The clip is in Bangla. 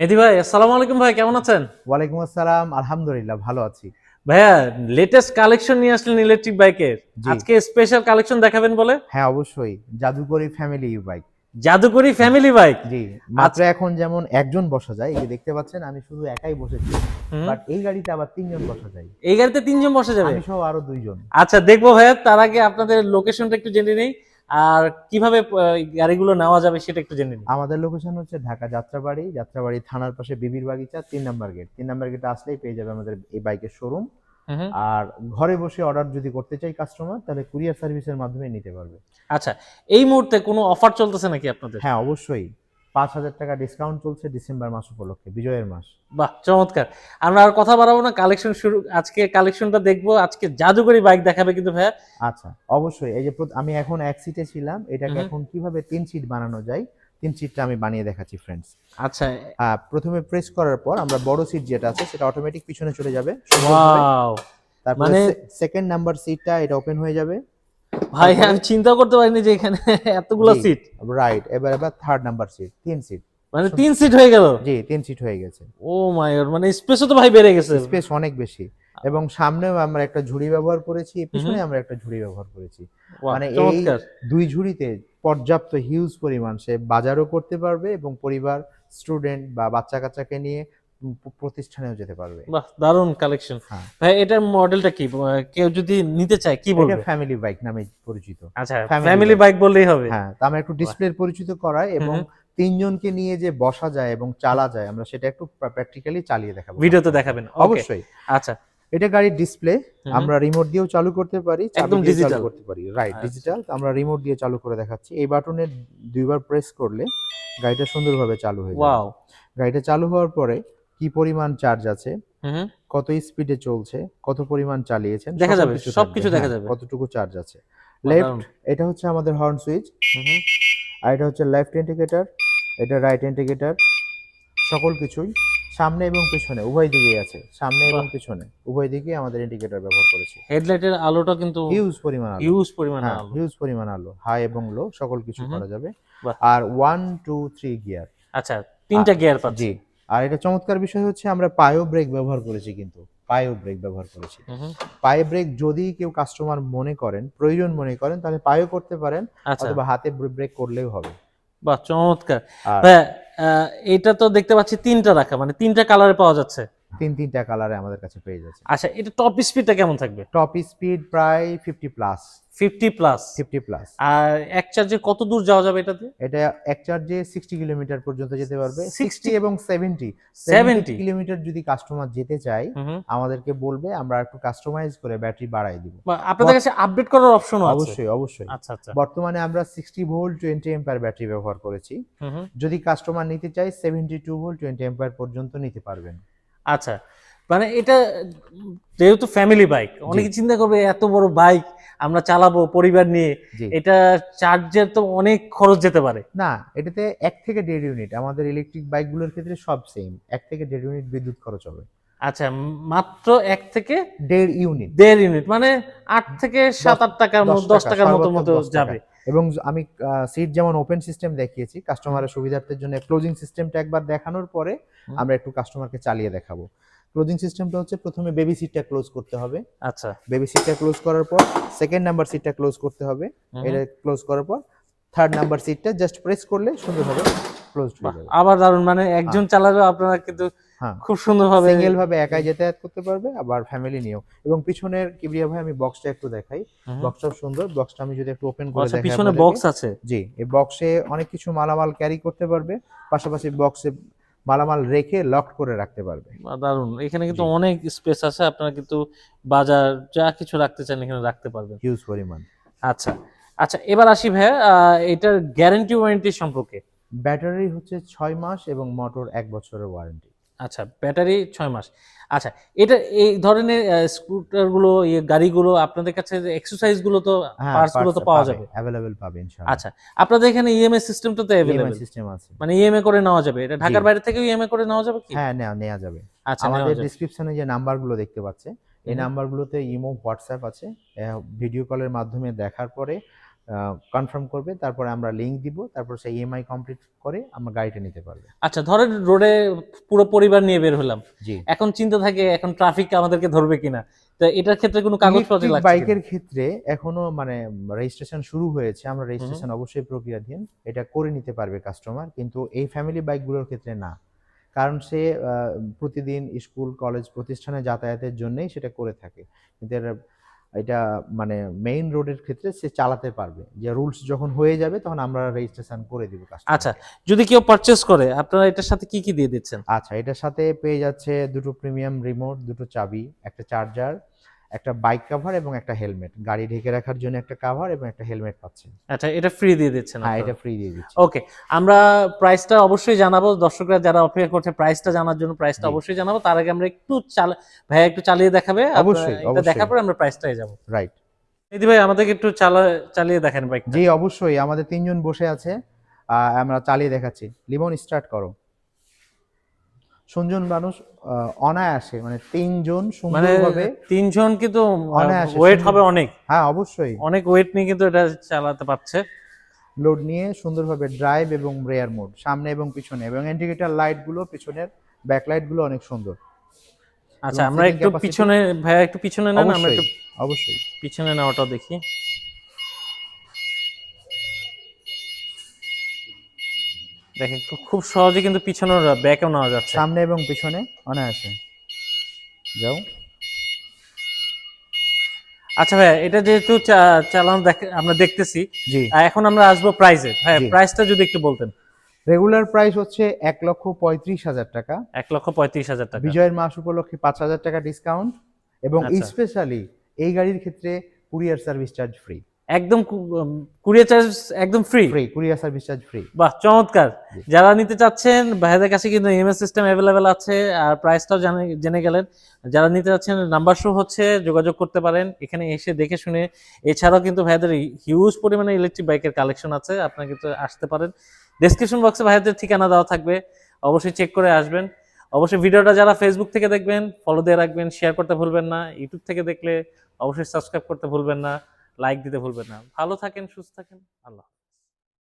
মেহেদি ভাই আসসালামু আলাইকুম ভাই কেমন আছেন? ওয়ালাইকুম আসসালাম আলহামদুলিল্লাহ ভালো আছি। ভাইয়া লেটেস্ট কালেকশন নিয়ে আসলেন ইলেকট্রিক বাইকের আজকে স্পেশাল কালেকশন দেখাবেন বলে? হ্যাঁ অবশ্যই। জাদুকরি ফ্যামিলি বাইক জাদুকরি ফ্যামিলি বাইক জি মাত্র এখন যেমন একজন বসা যায় এই যে দেখতে পাচ্ছেন আমি শুধু একাই বসেছি বাট এই গাড়িতে আবার তিনজন বসা যায়। এই গাড়িতে তিনজন বসা যাবে? আমি সহ আরও দুইজন। আচ্ছা দেখব ভাইয়া তার আগে আপনাদের লোকেশনটা একটু জেনে নেই। আর কীভাবে গাড়িগুলো নেওয়া যাবে সেটা একটু জেনে নিন আমাদের লোকেশন হচ্ছে ঢাকা যাত্রাবাড়ি যাত্রাবাড়ি থানার পাশে বিবির বাগিচা তিন নাম্বার গেট তিন নাম্বার গেটে আসলেই পেয়ে যাবে আমাদের এই বাইকের শোরুম। আর ঘরে বসে অর্ডার যদি করতে চাই কাস্টমার তাহলে কুরিয়ার সার্ভিসের মাধ্যমে নিতে পারবে। আচ্ছা এই মুহূর্তে কোনো অফার চলতেছে নাকি আপনাদের? হ্যাঁ অবশ্যই। পাঁচ হাজার টাকা ডিসকাউন্ট চলছে ডিসেম্বর মাস উপলক্ষে বিজয়ের মাস। বাহ চমৎকার। আমরা আর কথা বাড়াবো না কালেকশন শুরু আজকে কালেকশনটা দেখব আজকে জাদুকরি বাইক দেখাবে কিন্তু ভাইয়া। আচ্ছা অবশ্যই এই যে আমি এখন এক সিটে ছিলাম এটাকে এখন কীভাবে তিন সিট বানানো যায় তিন সিটটা আমি বানিয়ে দেখাচ্ছি ফ্রেন্ডস আচ্ছা। প্রথমে প্রেস করার পর আমরা বড় সিট যেটা আছে সেটা অটোমেটিক পিছনে চলে যাবে ওয়াও তারপরে মানে- সেকেন্ড নাম্বার সিটটা এটা ওপেন হয়ে যাবে। ভাই আমি চিন্তা করতে পারিনি যে এখানে এতগুলো সিট রাইট এবার এবার থার্ড নাম্বার সিট তিন সিট মানে তিন সিট হয়ে গেল? জি তিন সিট হয়ে গেছে। ও মাই গড মানে স্পেসও তো ভাই বেড়ে গেছে। স্পেস অনেক বেশি। এবং সামনেও আমরা একটা ঝুড়ি ব্যবহার করেছি পিছনে আমরা একটা ঝুড়ি ব্যবহার করেছি। মানে এই দুই ঝুড়িতে পর্যাপ্ত হিউজ পরিমাণ সে বাজারও করতে পারবে এবং পরিবার স্টুডেন্ট বা বাচ্চা কাচ্চাকে নিয়ে প্রতিষ্ঠানেও যেতে পারবে। বাহ দারুণ কালেকশন হ্যাঁ। ভাই এটার মডেলটা কি? কেউ যদি নিতে চায় কি এটা ফ্যামিলি বাইক নামে পরিচিত। আচ্ছা ফ্যামিলি বাইক বললেই হবে। হ্যাঁ তা আমরা একটু ডিসপ্লে পরিচিত করাই এবং তিনজনকে নিয়ে যে বসা যায় এবং চালা যায় আমরা সেটা একটু প্র্যাকটিক্যালি চালিয়ে দেখাবো। ভিডিওতে দেখাবেন। অবশ্যই। আচ্ছা। এটা গাড়ির ডিসপ্লে আমরা রিমোট দিয়েও চালু করতে পারি একদম digital। করতে পারি। রাইট আচ্ছা। ডিজিটাল আমরা রিমোট দিয়ে চালু করে দেখাচ্ছি। এই বাটনে দুইবার প্রেস করলে গাড়িটা সুন্দরভাবে চালু হয়ে ওয়াও গাড়িটা চালু হওয়ার পরে কি পরিমাণ চার্জ আছে কত স্পিডে চলছে কত পরিমাণ চালিয়েছেন দেখা যাবে, সবকিছু দেখা হ্যাঁ, যাবে। কতটুকু চার্জ আছে। লেফট এটা হচ্ছে আমাদের হর্ন সুইচ আর এটা হচ্ছে লেফট ইন্ডিকেটর এটা রাইট ইন্ডিকেটর সকল কিছুই সামনে এবং পেছনে উভয় দিকেই আছে সামনে এবং। পেছনে উভয় দিকে আমাদের ইন্ডিকেটর ব্যবহার করেছি। হেডলাইটের আলোটা কিন্তু হিউজ পরিমাণ আলো। হিউজ পরিমাণে হ্যাঁ আলো। হিউজ পরিমাণ আলো হাই এবং লো সকল কিছু করা যাবে। আর ওয়ান টু থ্রি গিয়ার আচ্ছা তিনটা গিয়ার পাচ্ছি। জি। আর এটা চমৎকার বিষয় হচ্ছে আমরা পায়ো ব্রেক ব্যবহার করেছি কিন্তু পায়ো ব্রেক ব্যবহার করেছি। পায়ে ব্রেক যদি কেউ কাস্টমার মনে করেন প্রয়োজন মনে করেন তাহলে পায়ও করতে পারেন আচ্ছা। অথবা হাতে ব্রেক করলেও হবে। বাহ চমৎকার। এটা তো দেখতে পাচ্ছি তিনটা রাখা মানে তিনটা কালারে পাওয়া যাচ্ছে। তিন তিনটা কালারে আমাদের কাছে পেয়ে যাচ্ছে। আচ্ছা এটা টপ স্পিডটা কেমন থাকবে? টপ স্পিড প্রায় fifty plus fifty plus fifty plus আর এক চার্জে কত দূর যাওয়া যাবে এটাতে? এটা এক চার্জে সিক্সটি কিলোমিটার পর্যন্ত যেতে পারবে। 60 সিক্সটি এবং সেভেন্টি 70 কিলোমিটার যদি কাস্টমার যেতে চায় আমাদেরকে বলবে আমরা একটু কাস্টমাইজ করে ব্যাটারি বাড়াই দিব। আপনাদের কাছে আপডেট করার অপশন আছে? অবশ্যই অবশ্যই। আচ্ছা আচ্ছা। বর্তমানে আমরা sixty volt twenty ampere battery ব্যবহার করেছি। যদি কাস্টমার নিতে চায় seventy two volt twenty ampere পর্যন্ত নিতে পারবেন। আচ্ছা মানে এটা যেহেতু ফ্যামিলি বাইক অনেকে চিন্তা করবে এত বড় বাইক আমরা চালাবো পরিবার নিয়ে এটা চার্জের তো অনেক খরচ যেতে পারে। না এটাতে এক থেকে দেড় ইউনিট আমাদের ইলেকট্রিক বাইকগুলোর ক্ষেত্রে সব সেম এক থেকে দেড় ইউনিট বিদ্যুৎ খরচ হবে। আচ্ছা মাত্র এক থেকে দেড় ইউনিট দেড় ইউনিট মানে আট থেকে সাত আট টাকার মতো দশ টাকার মতো মতো যাবে। এবং আমি সিট যেমন ওপেন সিস্টেম দেখিয়েছি কাস্টমারের সুবিধার্থের জন্য ক্লোজিং সিস্টেমটা একবার দেখানোর পরে আমরা একটু কাস্টমারকে চালিয়ে দেখাবো। ক্লোজিং সিস্টেমটা হচ্ছে প্রথমে বেবি সিটটা ক্লোজ করতে হবে। আচ্ছা। বেবি সিটটা ক্লোজ করার পর সেকেন্ড নাম্বার সিটটা ক্লোজ করতে হবে। এটা ক্লোজ করার পর থার্ড নাম্বার সিটটা জাস্ট প্রেস করলে সুন্দরভাবে ক্লোজ হয়ে যাবে। আবার দারুণ মানে একজন চালাবে আপনারা কিন্তু। খুব সুন্দরভাবে সিঙ্গেল ভাবে একাই যাতায়াত করতে পারবে আবার ফ্যামিলি নিয়েও। এবং পিছনের কিবরিয়া ভাই আমি বক্সটা একটু দেখাই। বক্সটা সুন্দর। বক্সটা আমি যদি একটু ওপেন করে আচ্ছা দেখাই পিছনে বক্স আছে? জি এই বক্সে অনেক কিছু মালামাল ক্যারি করতে পারবে। পাশাপাশি বক্সে মালামাল রেখে লক করে রাখতে পারবে। দারুণ এখানে কিন্তু অনেক স্পেস আছে। আপনারা কিন্তু বাজার যা কিছু রাখতে চান এখানে রাখতে পারবেন। হিউজ পরিমাণ। আচ্ছা আচ্ছা এবার আসি ভাইয়া এটার গ্যারান্টি ওয়ারেন্টি সম্পর্কে। ব্যাটারি হচ্ছে ছয় মাস এবং মোটর এক বছরের ওয়ারেন্টি আচ্ছা ব্যাটারি ছয় মাস। আচ্ছা এটা এই ধরনের স্কুটারগুলো ইয়ে গাড়িগুলো আপনাদের কাছে এক্সারসাইজগুলো তো হ্যাঁ পার্টসগুলো তো পাওয়া যাবে? অ্যাভেলেবেল পাবে ইনশাআল্লাহ। আচ্ছা আপনাদের এখানে ইএমআই সিস্টেমটা তো অ্যাভেলেবল সিস্টেম আছে। মানে ইএমএ করে নেওয়া যাবে? এটা ঢাকার বাইরে থেকেও ইএমআই করে নেওয়া যাবে কি? হ্যাঁ নেওয়া নেওয়া যাবে। আচ্ছা আমাদের। ডিসক্রিপশনে যে নাম্বারগুলো দেখতে পাচ্ছে এই। নাম্বারগুলোতে ইমো হোয়াটসঅ্যাপ আছে। ভিডিও কলের মাধ্যমে দেখার পরে কনফার্ম করবে তারপরে আমরা লিঙ্ক দিব তারপর সেই ইএমআই কমপ্লিট করে আমরা গাড়িটা নিতে পারবে। আচ্ছা ধরেন রোডে পুরো পরিবার নিয়ে বের হলাম। জি। এখন চিন্তা থাকে এখন ট্রাফিক আমাদেরকে ধরবে কিনা? তো এটার ক্ষেত্রে কোনো কাগজপত্র লাগছে বাইকের ক্ষেত্রে এখনও মানে রেজিস্ট্রেশন শুরু হয়েছে আমরা রেজিস্ট্রেশন অবশ্যই প্রক্রিয়াধীন এটা করে নিতে পারবে কাস্টমার কিন্তু এই ফ্যামিলি বাইকগুলোর ক্ষেত্রে না। কারণ সে প্রতিদিন স্কুল কলেজ প্রতিষ্ঠানে যাতায়াতের জন্যই সেটা করে থাকে। কিন্তু এটা মানে মেইন রোডের ক্ষেত্রে সে চালাতে পারবে। যে রুলস যখন হয়ে যাবে তখন আমরা রেজিস্ট্রেশন করে দিব আচ্ছা যদি কেউ পারচেস করে আপনারা এটার সাথে কি কি দিয়ে দিচ্ছেন? আচ্ছা এটার সাথে পেয়ে যাচ্ছে দুটো প্রিমিয়াম রিমোট দুটো চাবি একটা চার্জার একটা বাইক কভার এবং একটা হেলমেট গাড়ি ঢেকে রাখার জন্য একটা কভার এবং একটা হেলমেট পাচ্ছেন। আচ্ছা এটা ফ্রি দিয়ে দিচ্ছেন হ্যাঁ এটা ফ্রি দিয়ে দিচ্ছি। ওকে আমরা প্রাইসটা অবশ্যই জানাব। দর্শকরা যারা অপেক্ষা করছে প্রাইসটা জানার জন্য প্রাইসটা অবশ্যই জানাব। তার আগে আমরা একটু চালা ভাইয়া একটু চালিয়ে দেখাবে। অবশ্যই, এটা দেখার পরে আমরা প্রাইসটাই যাব। রাইট দিদি ভাই আমাদেরকে একটু চালা চালিয়ে দেখেন বাইক জি অবশ্যই। আমাদের তিনজন বসে আছে। আহ, আমরা চালিয়ে দেখাচ্ছি। লিমন স্টার্ট করো। সুনজন মানুষ অনায়াসে মানে তিনজন মানে সুন্দরভাবে তিনজন কিন্তু অনায়াসে ওয়েট হবে অনেক। হ্যাঁ অবশ্যই। অনেক ওয়েট নিয়ে কিন্তু এটা চালাতে পারছে। লোড নিয়ে সুন্দরভাবে ড্রাইভ এবং রেয়ার মোড সামনে এবং পিছনে এবং ইন্ডিকেটর লাইটগুলো পিছনের ব্যাকলাইটগুলো অনেক সুন্দর। আচ্ছা আমরা একটু পিছনে ভাইয়া একটু পিছনে নেন আমরা একটু অবশ্যই। পিছনে নেওয়াটাও দেখি। দেখেন খুব- সহজে কিন্তু পিছনে ব্যাকেও নেওয়া যাচ্ছে। সামনে এবং পিছনে অনায়াসে। যাও। আচ্ছা ভাইয়া এটা যেহেতু চালানো আমরা দেখতেছি জি। এখন আমরা আসব প্রাইসে হ্যাঁ প্রাইসটা যদি একটু বলতেন। রেগুলার প্রাইস হচ্ছে এক লক্ষ পঁয়ত্রিশ হাজার টাকা। এক লক্ষ পঁয়ত্রিশ হাজার টাকা। বিজয়ের মাস উপলক্ষে পাঁচ হাজার টাকা ডিসকাউন্ট এবং আচ্ছা। স্পেশালি এই গাড়ির ক্ষেত্রে কুরিয়ার সার্ভিস চার্জ ফ্রি একদম কুরিয়ার চার্জ একদম free free courier service charge free বাহ চমৎকার। যারা নিতে চাচ্ছেন ভাইদের কাছে কিন্তু ইএমএস সিস্টেম অ্যাভেলেবেল আছে আর প্রাইসটাও জানে জেনে গেলেন। যারা নিতে চাচ্ছেন নাম্বার শো হচ্ছে যোগাযোগ করতে পারেন। এখানে এসে দেখে শুনে এছাড়াও কিন্তু ভাইদের হিউজ পরিমাণে ইলেকট্রিক বাইকের কালেকশন আছে আপনারা কিন্তু আসতে পারেন। ডেসক্রিপশন বক্সে ভাইদের ঠিকানা দেওয়া থাকবে অবশ্যই চেক করে আসবেন। অবশ্যই ভিডিওটা যারা ফেসবুক থেকে দেখবেন ফলো দিয়ে রাখবেন শেয়ার করতে ভুলবেন না। ইউটিউব থেকে দেখলে অবশ্যই সাবস্ক্রাইব করতে ভুলবেন না। লাইক দিতে ভুলবেন না। ভালো থাকেন সুস্থ থাকেন। আল্লাহ